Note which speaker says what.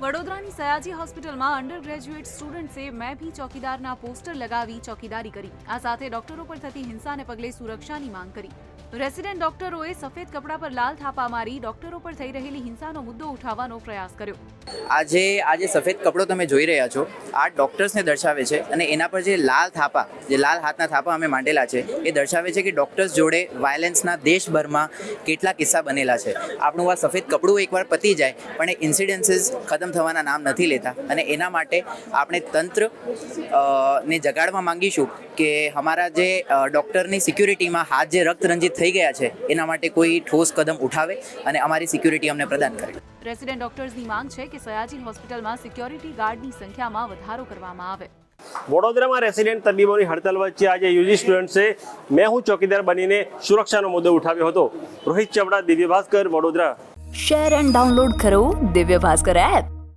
Speaker 1: વડોદરાની સયાજી હોસ્પિટલમાં under graduate સ્ટુડન્ટ્સે મેં ભી ચોકીદારના પોસ્ટર લગાવી ચોકીદારી કરી. આ સાથે ડોક્ટરો પર થતી હિંસાને પગલે સુરક્ષાની માંગ કરી. રેસિડેન્ટ ડોક્ટરોએ સફેદ કપડા પર લાલ થાપા મારી ડોક્ટરો પર થઈ રહેલી હિંસાનો મુદ્દો ઉઠાવવાનો પ્રયાસ કર્યો.
Speaker 2: આજે આજે સફેદ કપડો તમે જોઈ રહ્યા છો, આ ડોક્ટર્સને દર્શાવે છે અને એના પર જે લાલ થાપા, જે લાલ હાથના થાપા અમે માંડેલા છે, એ દર્શાવે છે કે ડૉક્ટર્સ જોડે વાયલન્સના દેશભરમાં કેટલા કિસ્સા બનેલા છે. આપણું આ સફેદ કપડું એકવાર પતી જાય, પણ એ ઇન્સિડન્સીસ ખતમ થવાના નામ નથી લેતા. અને એના માટે આપણે તંત્ર ને જગાડવા માંગીશું કે અમારા જે ડૉક્ટરની સિક્યુરિટીમાં હાથ જે રક્તરંજિત થઈ ગયા છે. એના માટે કોઈ ઠોસ કદમ ઉઠાવે અને અમારી સિક્યુરિટી અમને પ્રદાન કરે.
Speaker 1: રેસિડેન્ટ ડોક્ટર્સની માંગ છે કે સયાજી હોસ્પિટલમાં સિક્યોરિટી ગાર્ડની સંખ્યામાં વધારો કરવામાં આવે.
Speaker 3: વડોદરામાં રેસિડેન્ટ તબીબોની હડતાલ વચ્ચે આજે યુજી સ્ટુડન્ટ્સે મેં હું ચોકીદાર બનીને સુરક્ષાનો મુદ્દો ઉઠાવ્યો હતો. Rohit Chavda Divya Bhaskar Vadodara.
Speaker 4: Share and download કરો દિવ્ય ભાસ્કર એપ